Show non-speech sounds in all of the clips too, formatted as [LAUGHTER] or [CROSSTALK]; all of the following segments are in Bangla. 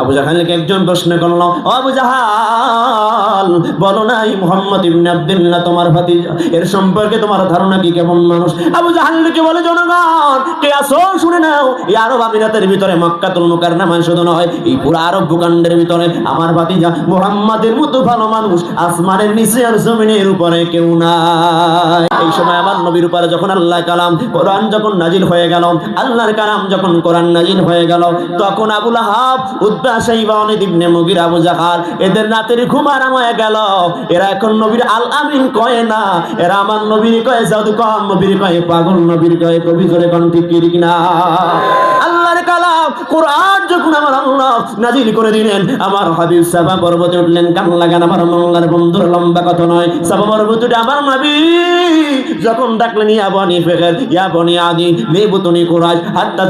আবু জাহালকে একজন প্রশ্ন আবু জাহাল, বলো নাই মোহাম্মদ ইবনে আব্দুল্লাহ তোমার ভাতিজা, এর সম্পর্কে তোমার ধারণা কি? কেমন মানুষ? আবু জাহালকে বলে, জনগণ, কে আসো শুনে নাও, এই আরব আমিরাতের ভিতরে মক্কাতুল এই পুরো আরব ভূখণ্ডের ভিতরে আমার ভাতিজা মোহাম্মদের মতো ভালো মানুষ, আসমানের নিচে আর জমিনের উপরে কেউ নাই। এই সময় আমার নবীর উপরে যখন আল্লাহ কালাম, কোরআন যখন নাজিল হয়ে গেল, আল্লাহর কালাম যখন কোরআন নাজিল হয়ে গেল, তখন আবুল আহাব উদ্বা সাইবা অনেক ইবনে মুগির আবু জাহাল, এদের রাতের ঘুম আরাম হয়ে এখন নবীর আল আমিন কয় না। এরা আমার নবীর কয়, জাদু কম নবীর কয়, পাগল নবীর কোন কালাম কোরআন যখন আমার আল্লাহ নাজিল করে দিলেন, আমার হাবিব সাবা পর্বতে উঠলেন, কান লাগান, আমার মঙ্গলার বন্ধুর লম্বা নয়। সাবা আমার যখন ডাকলেন, ইয়া বনি ফেকের ইয়া বনি আদি হাত্তা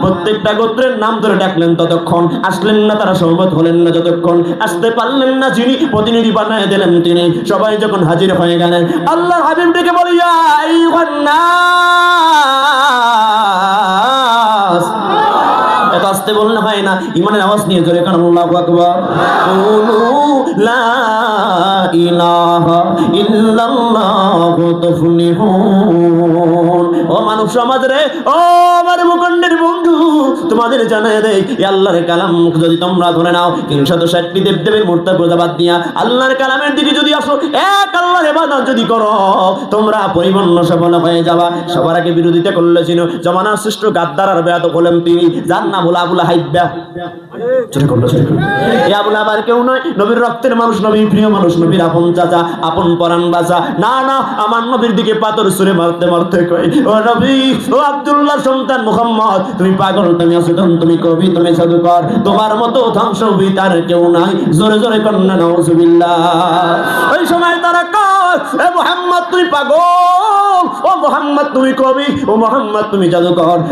প্রত্যেকটা গোত্রের নাম ধরে ডাকলেন ততক্ষণ। আসলেন না, তারা হলেন না যতক্ষণ। আসতে পারলেন না যিনি, প্রতিনিধি বানায় দিলেন তিনি। সবাই যখন হাজির হয়ে গেলেন আল্লাহ হাবিব ডেকে নাস আসতে বললে হয় না, ইমানের আওয়াজ নিয়ে জোরে কারণ আল্লাহু আকবার। কুলু লা ইলাহা ইল্লাল্লাহু, তুফলিহুন। ও মানব সমাজ রে ও আমার মুখণ্ডের বন্ধু, তোমাদের জানায় দেই এই আল্লাহর কালাম, যদি তোমরা ধরে নাও, তিনশত ষাটটি দেব দেবের মূর্তি পূজা বাদ দিয়া আল্লাহর কালামের দিকে যদি আসো, এক আল্লাহর ইবাদত যদি করো, তোমরা পরিপূর্ণ সফল হয়ে যাবা। সবার আগে বিরোধিতা করলে ছিল জমানার শ্রেষ্ঠ গাদ্দার আর বেয়াত হলেন তিনি, যার নাম হলো আবুল হাইব্যা চলে করল করল এই আবুল আবার কেউ নয়, নবীর রক্তের মানুষ নবীর প্রিয় মানুষ, নবীর আপন চাচা, আপন পরাণ বাচা না না, আমার নবীর দিকে পাথর সুরে মারতে মারতে কয়, ও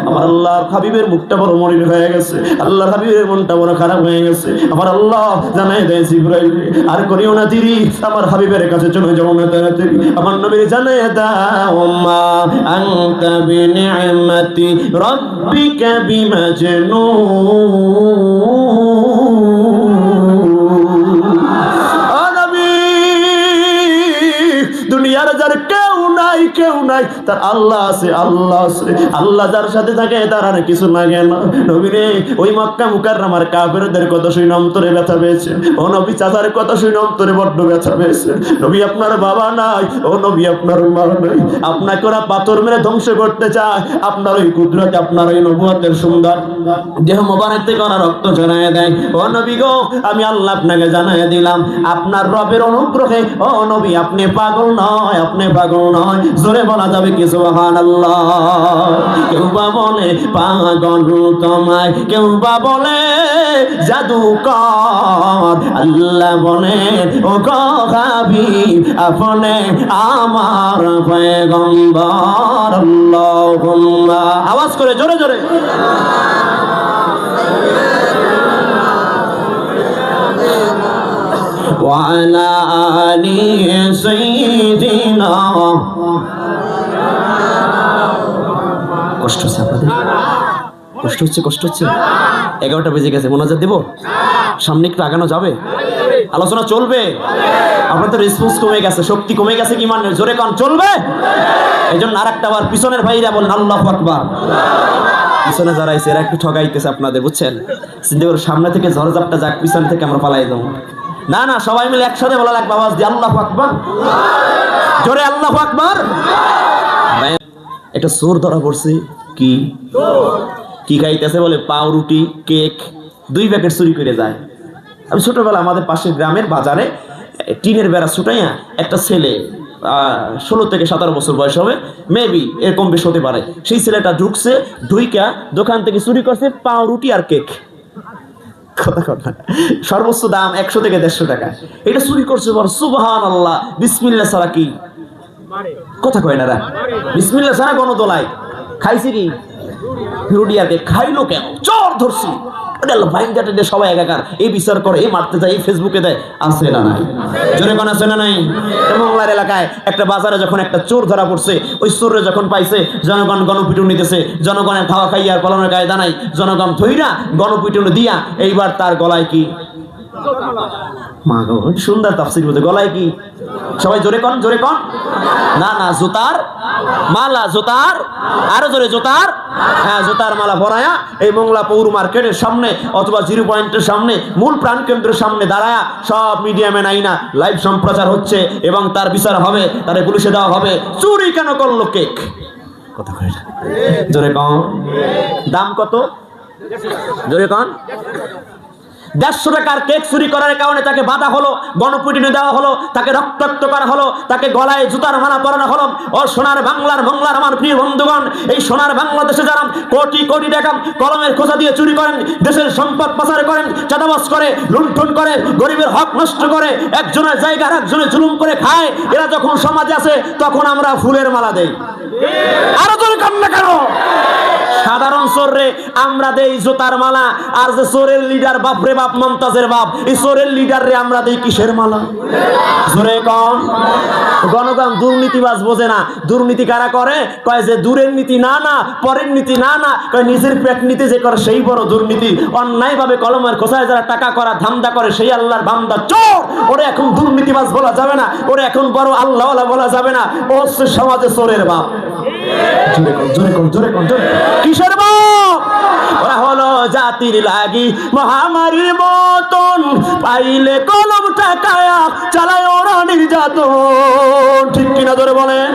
আমার হাবিবের মুখটা বড় হয়ে গেছে। আল্লাহর হাবিবের মনটা বড় খারাপ হয়ে গেছে। আমার আল্লাহ জানাই আর করিও না তিরি, আমার হাবিবের কাছে চলে আমার নবীর জানাই দাও, মা আনতা বিনিআমাতি রাব্বিকা বিমাজনুন কেউ নাই, তার আল্লাহ আছে আল্লাহ আছে। আল্লাহ যার সাথে থাকে, তার আর কিছু না। নবী রে, ওই মক্কা মুকাররমার কাফেরদের কথা শুনে অন্তরে ব্যথা পেয়েছে। ও নবী চাচার কথা শুনে অন্তরে বড্ড ব্যথা পেয়েছে। নবী আপনার বাবা নাই, ও নবী আপনার মা নাই। আপনাকে ওরা পাথর মেরে ধ্বংস করতে চায়। আপনার ওই কুদরতে, আপনার ওই নবুয়তের সুন্দর। দেহ মোবারক থেকে ওরা রক্ত ঝরায় দেয়। ও নবী গো, আমি আল্লাহ আপনাকে জানাই দিলাম। আপনার রবের অনুগ্রহে, ও নবী, আপনি পাগল নয়, আপনি পাগল নয়। জোরে বলা যাবে কি সুবহানাল্লাহ কেউ বা বলে পাগল তোমায় কেউ বা বলে জাদুকর আল্লাহ বলে ও গাবি আপনি আমার পয়গম্বর আল্লাহুম্মা আওয়াজ করে জোরে জোরে وعلى آل سيدنا কষ্ট হচ্ছে আপনাদের? কষ্ট হচ্ছে কষ্ট হচ্ছে? এগারোটা বেজে গেছে, মোনাজাত দেব? সামনে একটু আগানো যাবে? আলোচনা চলবে? আপনার তো রেসপন্স কমে গেছে, শক্তি কমে গেছে কি মানে জোরে কন, চলবে? এই জন্য আর একটা আবার পিছনের ভাইরা বলেন, আল্লাহ আকবার। পিছনে যারা আছে এরা একটু ঠগাইতেছে আপনাদের, বুঝছেন? চিন্তা করে, সামনে থেকে ঝড়ঝাপটা যাক, পিছন থেকে আমরা পালাই যাব। না না, সবাই মিলে একসাথে বলা লাগবে, আওয়াজ দিয়ে, আল্লাহ আকবার। জোরে, আল্লাহ আকবার। একটা চোর ধরা পড়ছে। কি? কি খাইতেছে বলে? পাউরুটি, কেক, দুই প্যাকেট চুরি করে যায়। আমি ছোটবেলা আমাদের পাশের গ্রামের বাজারে টিনের বেড়া ছুটাইয়া একটা ছেলে ষোলো থেকে সতেরো বছর বয়স হবে, মেবি এরকম বেশ হতে পারে। সেই ছেলেটা ঢুকছে, ঢুইকা দোকান থেকে চুরি করছে পাউরুটি আর কেক। কথা কথা সর্বোচ্চ দাম একশো থেকে দেড়শো টাকা। এটা চুরি করছে বল সুবহান আল্লাহ বিসমিল্লা ছাড়া কি? কথা কয় না বিসমিল্লা কোনো দোলাই খাইছে কি? রুডিয়াকে খাইলো কেন? ধরছি। সবাই একাকার। এই বিচার করে, এই মারতে যায়, এই ফেসবুকে দেয়। আছে না নাই? আছে না নাই? মোংলার এলাকায় একটা বাজারে যখন একটা চোর ধরা পড়ছে, ওই চোরে যখন পাইছে, জনগণ গণপিটুনি নিতেছে জনগণের খাওয়া খাইয়ার পালনের গায়ে দানাই। জনগণ থইরা গণপিটুনি দিয়া, এইবার তার গলায় কি? মা গো সুন্দর তাফসির বলতে, গলায় কি? সবাই জোরে কন জোরে কন। না না, জুতার মালা, জুতার, আরও জোরে জুতার। হ্যাঁ জুতার মালা ভরায়া, এই মোংলা পৌর মার্কেটের সামনে অথবা জিরো পয়েন্টের সামনে, মূল প্রাণ কেন্দ্রের সামনে দাঁড়ায়া সব মিডিয়ামে নাই না লাইভ সম্প্রচার হচ্ছে এবং তার বিচার হবে, তারে পুলিশে দেওয়া হবে। চুরি কেন করল কেক? কথা জোরে কন। দাম কত? জোরে কন। দেড়শো টাকার কেক চুরি করার কারণে তাকে বাধা হলো, গণপিটুনি দেওয়া হলো, তাকে রক্তাক্ত করা হলো, তাকে গলায় জুতার মালা পরানো হলো। ও সোনার বাংলার বাংলার আমার প্রিয় বন্ধুগণ, এই সোনার বাংলাদেশে যারা কোটি কোটি টাকা কলমের খোঁজা দিয়ে চুরি করেন, দেশের সম্পদ পাচার করেন চাঁদাবাস করে, লুণ্ঠন করে, গরিবের হক নষ্ট করে, একজনের জায়গা আর একজনের জুলুম করে খায়, এরা যখন সমাজে আছে তখন আমরা ফুলের মালা দেই। আরও তোর কান্না কেন সাধারণ চোররে, আমরা দেই জোতার মালা। আর যে চোরের লিডার বাপ রে বাপ, মমতাজের বাপ, এই চোরের লিডার রে আমরা দেই কিসের মালা? জোরে কম গণগণ দুর্নীতিবাজ বোঝে না। দুর্নীতি কারা করে? কয় যে দূরের নীতি না না, পরের নীতি না না, কয় নিজের পেট নীতি যে করে সেই বড় দুর্নীতি। অন্যায় ভাবে কলমের খোসায় যারা টাকা করা, ধান্দা করে, সেই আল্লাহর বান্দা চোর। ওরে এখন দুর্নীতিবাজ বলা যাবে না। ওরে এখন বড় আল্লাহ বলা যাবে না। ও সমাজে চোরের বাপ। জাতির লাগি, মহামারীর মতন। পাইলে কলম টাকায়া চালায় ওরা নির্যাতন। ঠিক কিনা ধরে বলেন?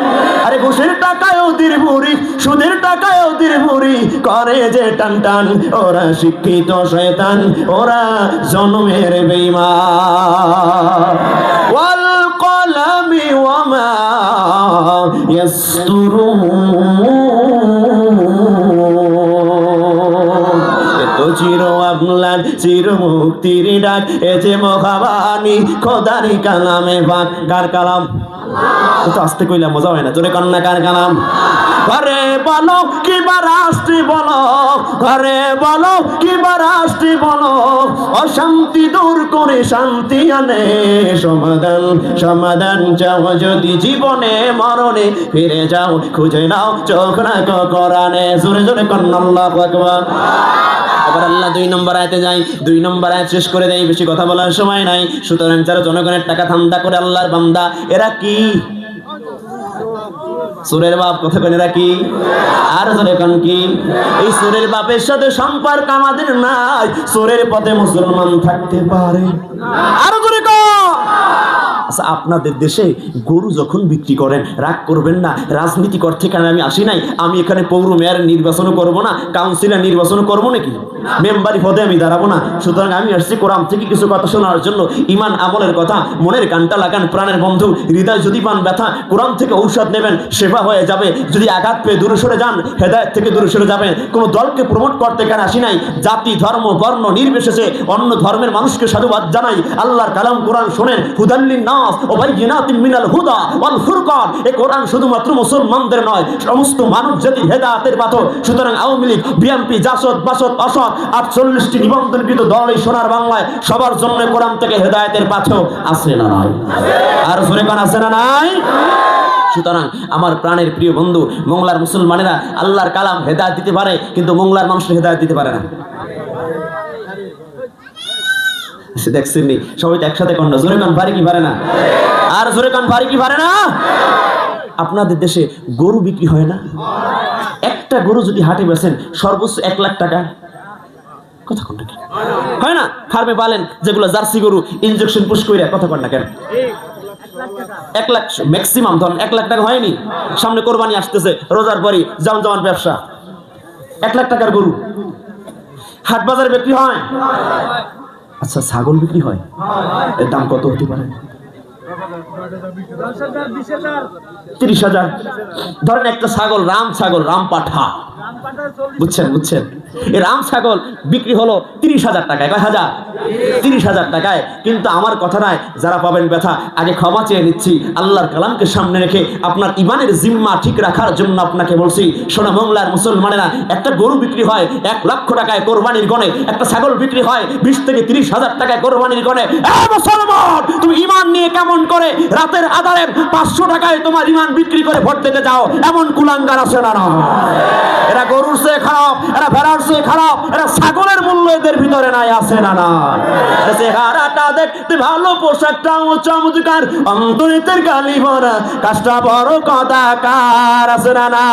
আরে ঘুষের টাকায় ওদের বুড়ি সুদের টাকায় ওদের বুড়ি করে যে টান টান, ওরা শিক্ষিত শয়তান, ওরা জন্মের বেইমা এত চির আপনার চির মুক্তির ডাক এ যে মহাবাণী খোদারি কালামে ভাগ কার কালাম? তো আসতে কইলাম মজা হয় না। জোরে কন্যা কার কালাম ঘরে বলো কিবা রাষ্ট্রী বলো। ঘরে বলো কিবা রাষ্ট্রী বলো। অশান্তি দূর করে শান্তি আনে। সমাধান সমাধান চাও যদি জীবনে, মরণে ফিরে যাও, খুঁজে নাও চোখ রাখো কোরআনে। জোরে জোরে কন্যা আল্লাহু আকবার। এবার আল্লাহ দুই নম্বর আয়তে যাই। দুই নম্বর আয়াত শেষ করে দেয় বেশি কথা বলার সময় নাই। সুতরাং যারা জনগণের টাকা ধান্দা করে আল্লাহর বান্দা, এরা কি সুরের বাপ কথা কেন রাখি আর জোরে কান কি? এই সুরের বাপের সাথে সম্পর্ক আমাদের নাই। সুরের পথে মুসলমান থাকতে পারে। আর জোরে কর আচ্ছা আপনাদের দেশে গরু যখন বিক্রি করেন, রাগ করবেন না রাজনীতি করতে কেন আমি আসি নাই, আমি এখানে পৌর মেয়র নির্বাচন করব না, কাউন্সিলর নির্বাচন করব নাকি? মেম্বারি পদে আমি দাঁড়াবো না। সুতরাং আমি আসছি কোরআন থেকে কিছু কথা শোনার জন্য ইমান আমলের কথা, মনের কানটা লাগান, প্রাণের বন্ধু, হৃদয় যদি পান ব্যথা, কোরআন থেকে ঔষধ নেবেন সেবা হয়ে যাবে, যদি আঘাত পেয়ে দূরে সরে যান, হেদায়ত থেকে দূরে সরে যাবেন, কোনো দলকে প্রমোট করতে কেন আসি নাই, জাতি, ধর্ম, বর্ণ নির্বিশেষে অন্য ধর্মের মানুষকে সাধুবাদ জানাই, আল্লাহর কালাম কোরআন শোনেন, হুদাল্লিন নাস ও মিনাল হুদা ওয়াল ফুরকান। এই কোরআন শুধুমাত্র মুসলমানদের নয়, সমস্ত মানব হেদায়েতের পাথর। সুতরাং আওয়ামী লীগ, বিএনপি, জাসদ, বাসদ, অসদ দল এই সোনার বাংলায় সবার জন্য কোরআন থেকে হেদায়েতের পাথর। আছে না আর আছে না নাই? সুতরাং আমার প্রাণের প্রিয় বন্ধু, মোংলার মুসলমানেরা আল্লাহর কালাম হেদায়ত দিতে পারে, কিন্তু মোংলার মানুষের হেদায়ত দিতে পারে না। সে দেখছেন নি সবাই তো একসাথে কন্যা জোরে কান পারে কি পারে না? আর জোরে কান পারে কি পারে না? আপনাদের দেশে গরু বিক্রি হয় না? একটা গরু যদি হাটে বেছেন সর্বোচ্চ এক লাখ টাকা। কথা কোনটা কি হয় না? ফার্মে পালেন, যেগুলো জার্সি গরু কইরা, কথা কোনটা কেন? এক লাখ ম্যাক্সিমাম ধরুন এক লাখ টাকা হয়নি। সামনে কোরবানি আসতেছে, রোজার পরই জাম জামান ব্যবসা। এক লাখ টাকার গরু। হাট বাজারে বিক্রি হয়? আচ্ছা ছাগল বিক্রি হয়? এর দাম কত হতে পারে? তিরিশ হাজার। ধরেন একটা ছাগল রাম ছাগল রাম পাঠা। বুঝছেন বুঝছেন? এই রাম ছাগল বিক্রি হলো তিরিশ হাজার টাকায়। কয় হাজার? তিরিশ হাজার টাকায়। কিন্তু আমার কথা নয় যারা পাবেন ব্যথা, আগে ক্ষমা চেয়ে নিচ্ছি। আল্লাহর কালামকে সামনে রেখে আপনার ইমানের জিম্মা ঠিক রাখার জন্য আপনাকে বলছি সোনা মংলার মুসলমানেরা, একটা গরু বিক্রি হয় এক লক্ষ টাকায় কোরবানির গনে একটা ছাগল বিক্রি হয় বিশ থেকে তিরিশ হাজার টাকায় কোরবানির এ মুসলমান, তুমি ইমান নিয়ে কেমন করে রাতের আধারে পাঁচশো টাকায় তোমার ইমান বিক্রি করে ভোট দিতে যাও? এমন কুলাঙ্গার আছে না? এরা গরুর চেয়ে খারাপ, এরা ভেড়ার চেয়ে খারাপ, এরা ছাগলের মূল্য এদের ভিতরে নাই, আছে না না চেহারাটা দেখতে ভালো পোশাকটাও চমৎকার অন্তরিতের গালি ভরা, কাজটা বড় কদাকার, আছে না না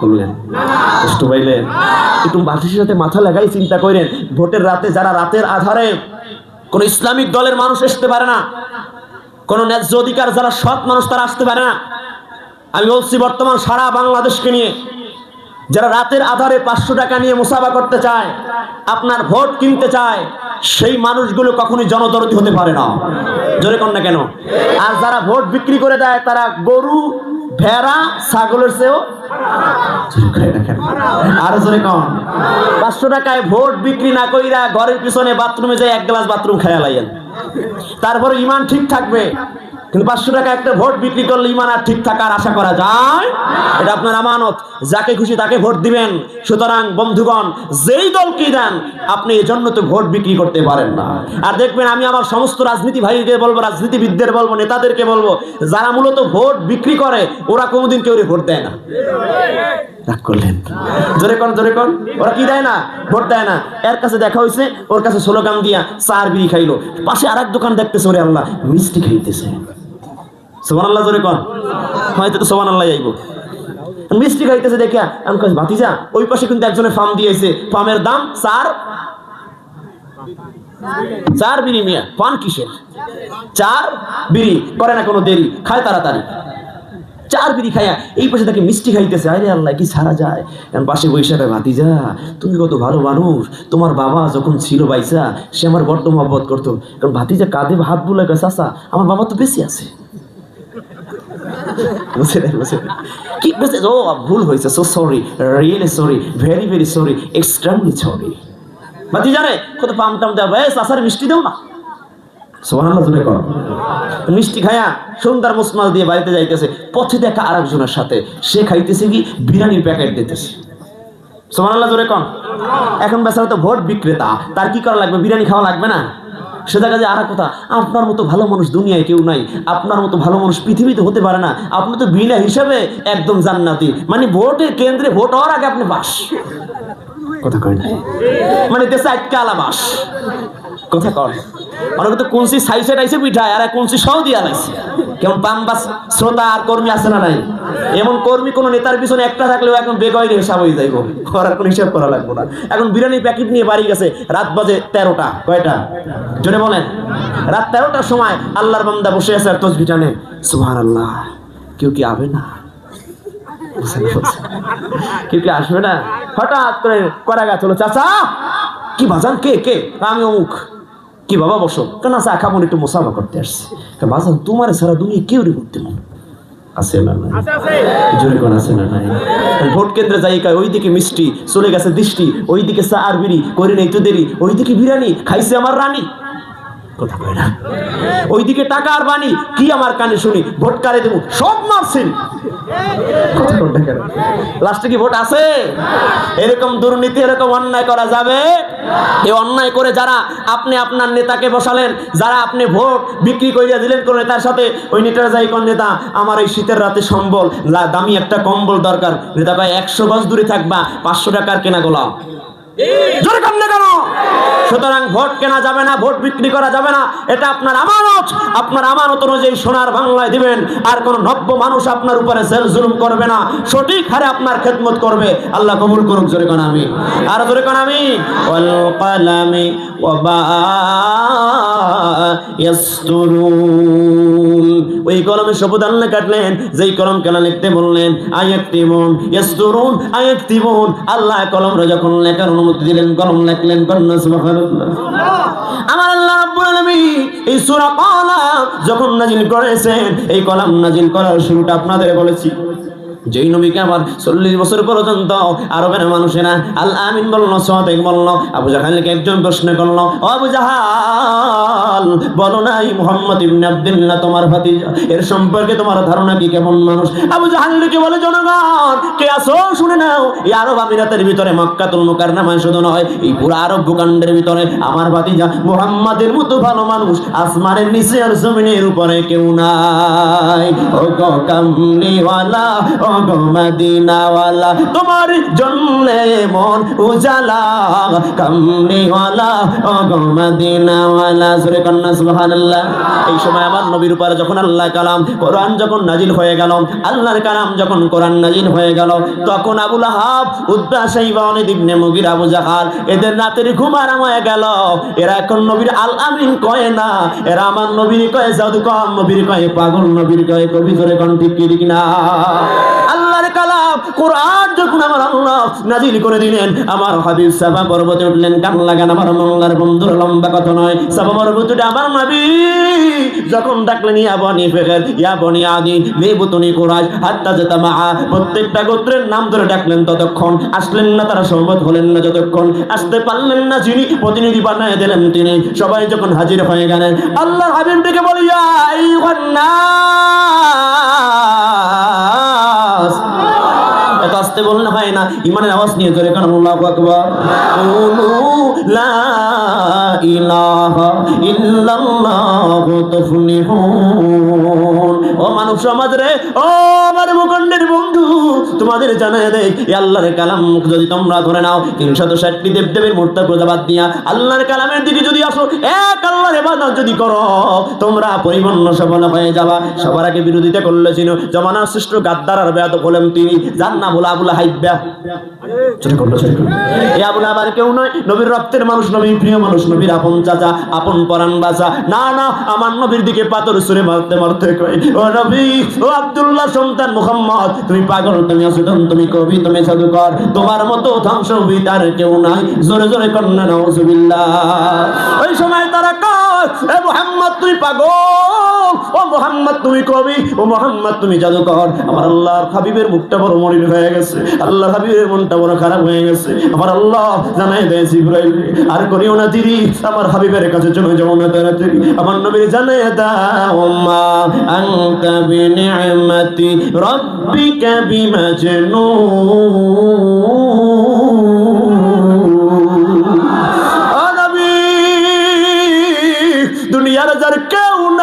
করলেন? কষ্ট পাইলেন? একটু বাতিসের সাথে মাথা লাগাই চিন্তা করেন, ভোটের রাতে যারা রাতের আধারে কোন ইসলামিক দলের মানুষ আসতে পারে না, কোন ন্যায্য অধিকার যারা সৎ মানুষ তারা আসতে পারে না আমি বলছি, বর্তমান সারা বাংলাদেশকে নিয়ে যারা রাতের আধারে পাঁচশো টাকা নিয়ে মুসাফা করতে চায়, আপনার ভোট কিনতে চায়, সেই মানুষগুলো কখনোই জনদরদি হতে পারে না। জোরে কন না কেন? আর যারা ভোট বিক্রি করে দেয়, তারা গরু, ভেড়া, ছাগলের চেয়েও আর জোরে কন। পাঁচশো টাকায় ভোট বিক্রি না কইরা ঘরের পিছনে বাথরুমে যাই এক গ্লাস বাথরুম খেয়া লাইয়েন তারপরে ইমান ঠিক থাকবে। কিন্তু পাঁচশো টাকা একটা ভোট বিক্রি করলে ইমান আর ঠিক থাকার আশা করা যায়? এটা আপনার আমানত। যাকে খুশি তাকে ভোট দিবেন। সুতরাং, বন্ধুগণ, যেই দলকে দেন, আপনি এই জন্য তো ভোট বিক্রি করতে পারেন না। আর দেখবেন, আমি আমার সমস্ত রাজনীতি ভাইকে বলব, রাজনীতিবিদদের বলব, নেতাদেরকে বলব, যারা মূলত ভোট বিক্রি করে, ওরা কোনোদিন কেউ ভোট দেয় না। করলেন? জোরে জোরে ওরা কি দেয় না? ভোট দেয় না। এর কাছে দেখা হয়েছে, ওর কাছে চার বিড়ি খাইলো। পাশে দোকান দেখতেছে, ওরে আল্লাহ, মিষ্টি খাইতেছে। সোমান আল্লাহ জোরে কর। হয়তো তো সোমান আল্লাহ যাইব মিষ্টি খাইতেছে দেখিয়া, আমি কাছে ভাতিজা, ওই পাশে কিন্তু একজনের ফার্ম দিয়েছে। ফার্মের দাম চার চার বিড়ি মিয়া পান কিসের? চার বিড়ি, করে না কোনো দেরি, খায় তাড়াতাড়ি। চার বিড়ি খায়া এই পাশে তাকে মিষ্টি খাইতেছে। আরে আল্লাহ, কি ছাড়া যায়? এখন পাশে বৈশাখে ভাতিজা, তুমি কত ভালো মানুষ। তোমার বাবা যখন ছিল বাইসা সে আমার বড্ড মহব্বত করতো। কারণ ভাতিজা কাঁধে হাত বুলে আসা আমার বাবা তো বেশি আছে। [LAUGHS] ভুল হয়েছে so sorry really sorry very very sorry extremely sorry রে কত পাম টাম দেওয়া বেশ আসার মিষ্টি না। মিষ্টি খায়া সুন্দর মুসমাল দিয়ে বাড়িতে যাইতেছে, পথে দেখা আরেকজনের সাথে, সে খাইতেছে কি, বিরিয়ানির প্যাকেট দিতেছে। সোহানাল্লাহ জোরে কন। এখন বেচারা তো ভোট বিক্রেতা, তার কি করা লাগবে? বিরিয়ানি খাওয়া লাগবে না? সে দেখা যায় আর কথা, আপনার মতো ভালো মানুষ দুনিয়ায় কেউ নাই। আপনার মতো ভালো মানুষ পৃথিবীতে হতে পারে না। আপনি তো বিনা হিসাবে একদম জান্নাতি। মানে ভোটের কেন্দ্রে ভোট হওয়ার আগে আপনি বাস। কথা কয় না। মানে দেশে আটকা আলা বাস। কথা কর অনেকে তো কোনসি সাইসে টাইসে পিঠায়, আর কোনসি সহ দিয়া কেমন পাম্বাস শ্রোতা আর কর্মী আছে না নাই? এমন কর্মী কোনো নেতার পিছনে একটা থাকলেও এখন বেগয়ের হিসাব হয়ে যাইব। করার কোনো হিসাব করা লাগবে না। এখন বিরিয়ানি প্যাকেট নিয়ে বাড়ি গেছে, রাত বাজে তেরোটা। কয়টা? জোরে বলেন। রাত তেরোটার সময় আল্লাহর বান্দা বসে আছে আর তসবি টানে। সুহান আল্লাহ কেউ কি আবে না? কেউ কি আসবে না? হঠাৎ করে করা গেছে হলো চাচা, কি বাজান? কে কে? আমি অমুক। কি বাবা বসো। কেন চা খাব একটু মোসাফা করতে আসছি। বাজান, তোমার সারা দুনিয়া কেউ রে করতে মন আছে না নাই? জোরে কোন আছে না নাই? ভোট কেন্দ্রে যাই কয় ওইদিকে মিষ্টি চলে গেছে দৃষ্টি ওইদিকে চা আর বিড়ি করি নেই তো দেরি ওইদিকে বিরিয়ানি খাইছে আমার রানী। কথা কয় না? ওইদিকে টাকা আর বাণী, কি আমার কানে শুনি? ভোট কারে দেবো? সব মারছেন? লাস্টে কি ভোট আছে? এরকম দুর্নীতি, এরকম অন্যায় করা যাবে? এই অন্যায় করে যারা আপনি আপনার নেতাকে বসালেন, যারা আপনি ভোট বিক্রি করিয়া দিলেন কোন নেতার সাথে, ওই নেতার যাই কোন নেতা, আমার এই শীতের রাতে সম্বল দামি একটা কম্বল দরকার। নেতা ভাই একশো গজ দূরে থাকবা, পাঁচশো টাকার কেনা গোলাম। জোরে কান না কেন? সুতরাং ভোট কেনা যাবে না, ভোট বিক্রি করা যাবে না, এটা আপনার আমানত। আপনার আমানত অনুযায়ী সোনার বাংলায় দিবেন, আর কোন নব্য মানুষ আপনার উপরে জেল জুলুম করবে না। সঠিক হারে আপনার খেদমত করবে। আল্লাহ কবুল করুক, জোরে কোন আমি। আর জোরে কোন আমি? ওই কলমে শপথ আল্লাহ কাটলেন, যেই কলম কেনা লিখতে বললেন, আয়াক্তিমুন, ইয়াসতুরুন, আয়াক্তিমুন। আল্লাহ যখন লেখার অনুমতি দিলেন, কলম লেখলেন আমার আল্লাহ এই সূরা কলাম যখন নাজিল করেছেন, এই কলাম নাজিল করার শুরুটা আপনাদের বলেছি। যেই নবীকে আবার চল্লিশ বছর পর্যন্ত আরবের মানুষেরা আল আমিন বলল, সতেক বলল, আবু জাহালকে একজন প্রশ্ন করল আবু জাহাল, বলো নাই মোহাম্মদ ইবনে আব্দুল্লাহ তোমার ভাতিজা, এর সম্পর্কে তোমার ধারণা কি কেমন মানুষ? আবু জাহালকে বলে, জনগণ, কে আসো শুনে নাও, এই আরব আমিরাতের ভিতরে মক্কাতুল মুকাররমায় শুধু নয়, এই পুরো আরব ভূখণ্ডের ভিতরে আমার ভাতিজা মুহাম্মাদের মতো ভালো মানুষ, আসমানের নিচে আর জমিনের উপরে কেউ নাই। ও কামলিওয়ালা, ও মদিনাওয়ালা, তোমার জন্য মন উজালা গো মদিনাওয়ালা। সুরে কন্যা, সুবহানাল্লাহ। এই সময় আমার নবীর যখন আল্লাহ কালাম, কোরআন যখন নাজিল হয়ে গেল, আল্লাহর কালাম যখন কোরআন নাজিল হয়ে গেল, তখন আবুল আহাব, উদ্দা সাইবা অনেক ইবনে মুগির আবু জাহাল, এদের রাতের ঘুম আরাম হয়ে গেল। এরা এখন নবীর আল আমিন কয় না, এরা আমার নবীর কয় নবীর কয় পাগল, নবীর কয় কবি করে কোন ঠিক কি না? কোরআন যখন আমার আল্লাহ নাজিল করে দিলেন, আমার হাবিব সাবা পর্বতে উঠলেন, কান লাগান, আমার মঙ্গলার বন্ধুর লম্বা কথা নয়। সাবা পর্বতে উঠে আমার নবী যখন ডাকলেন, ইয়া বনি ফেকের ইয়া আদি লেবুতনি কোরআশ হাত্তা যেতা মা প্রত্যেকটা গোত্রের নাম ধরে ডাকলেন ততক্ষণ। আসলেন না তারা সম্মত হলেন না যতক্ষণ। আসতে পারলেন না যিনি, প্রতিনিধি বানায় দিলেন তিনি। সবাই যখন হাজির হয়ে গেলেন আল্লাহ হাবিব থেকে বলি, ইয়া আইয়ুহান আসতে বললে হয় না, ইমানের আওয়াজ নিয়ে ধরে কারণ আল্লাহু লা ইলাহা ও মানব সমাজ রে, ও আমার মুখণ্ডের বন্ধু তোমাদের জানায় দেয় এই আল্লাহর কালাম, যদি তোমরা ধরে নাও, তিনশত ষাটটি দেবদেবের মূর্তি পূজা বাদ দিয়া আল্লাহর কালামের দিকে যদি আসো, এক আল্লাহর ইবাদত যদি করো, তোমরা পরিপূর্ণ সফল হয়ে যাবা। সবার আগে বিরোধিতা করলে ছিল জমানার শ্রেষ্ঠ গাদ্দার আর বেয়াদ হলেন তিনি, যার নাম হলো আবুল হাইব্যা। না না, আমার নবীর দিকে পাথর সুরে মারতে মারতে কই ও নবী, ও আব্দুল্লাহ সন্তান মুহাম্মদ, তুমি পাগল, তুমি অসুদন তুমি কবি, তুমি জাদুকর তোমার মতো ধ্বংস তার কেউ নাই। জোরে জোরে কন্যা নওজুবিল্লাহ ওই সময় তারা কয়, এ মুহাম্মদ তুই পাগল। ও মুহাম্মদ, তুমি কবি। ও মুহাম্মদ, তুমি জাদুকর। আমার আল্লাহর হাবিবের মুখটা বড় মলিন হয়ে গেছে। আল্লাহর হাবিবের মনটা বড় খারাপ হয়ে গেছে। আমার আল্লাহ জানাই দেয় জিব্রাইল, আর করিও না তিরি। আমার হাবিবের কাছে চলে যাও না তাড়াতাড়ি। আমার নবীর জানাই দাও, মা আনতা বিনিআমাতি রাব্বিকা বিমাজনুন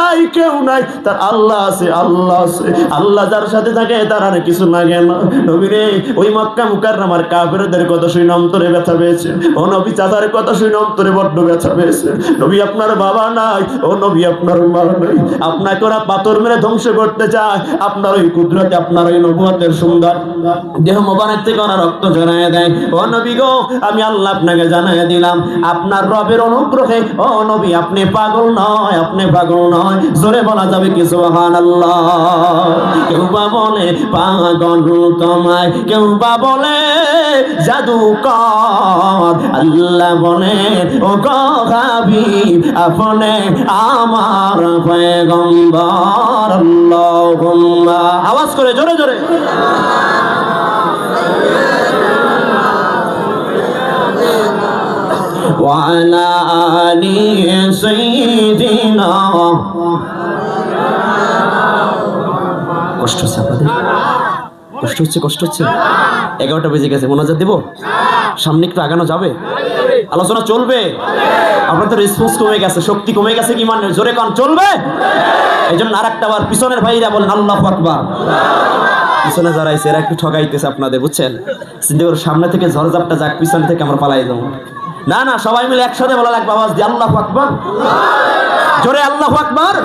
নাই, কেউ নাই। তার আল্লাহ আছে আল্লাহ আছে। আল্লাহ যার সাথে থাকে, তার আর কিছু না। নবী রে, ওই মক্কা মুকাররমার কাফেরদের কথা শুনে অন্তরে ব্যথা পেয়েছে। ও নবী চাচার কথা শুনে অন্তরে বড্ড ব্যথা পেয়েছে। নবী আপনার বাবা নাই, ও নবী আপনার মা নাই। আপনাকে ওরা পাথর মেরে ধ্বংস করতে চায়। আপনার ওই কুদরতে, আপনার ওই নবুয়তের সুন্দর দেহ মোবারক থেকে ওরা রক্ত জড়ায় দেয়। ও নবী গো, আমি আল্লাহ আপনাকে জানাই দিলাম, আপনার রবের অনুগ্রহে, ও নবী, আপনি পাগল নয়, আপনি পাগল নয়। জোরে বলা যাবে কি সুবহানাল্লাহ কেউ বা বলে পাগল তোমায় কেউ বা বলে জাদুকর আল্লাহ বলে ও গো হাবিব আপনি আমার পয়গম্বর আল্লাহুম্মা আওয়াজ করে জোরে জোরে وعلى آل سيدنا কষ্ট হচ্ছে আপনাদের? কষ্ট হচ্ছে কষ্ট হচ্ছে? এগারোটা বেজে গেছে, মোনাজাত দেবো? সামনে একটু আগানো যাবে? আলোচনা চলবে? আপনাদের রেসপন্স কমে গেছে, শক্তি কমে গেছে কি মানে জোরে কান, চলবে? এই জন্য আর একটা বার পিছনের ভাইরা বলেন, আল্লাহ আকবার। পিছনে যারা আছে এরা একটু ঠকাইতেছে আপনাদের, বুঝছেন? চিন্তা সামনে থেকে ঝড়ঝাপটা যাক, পিছন থেকে আমরা পালাই যাব। না না, সবাই মিলে একসাথে বলা লাগবে, আওয়াজ দিয়ে, আল্লাহ আকবার। জোরে, আল্লাহ আকবার।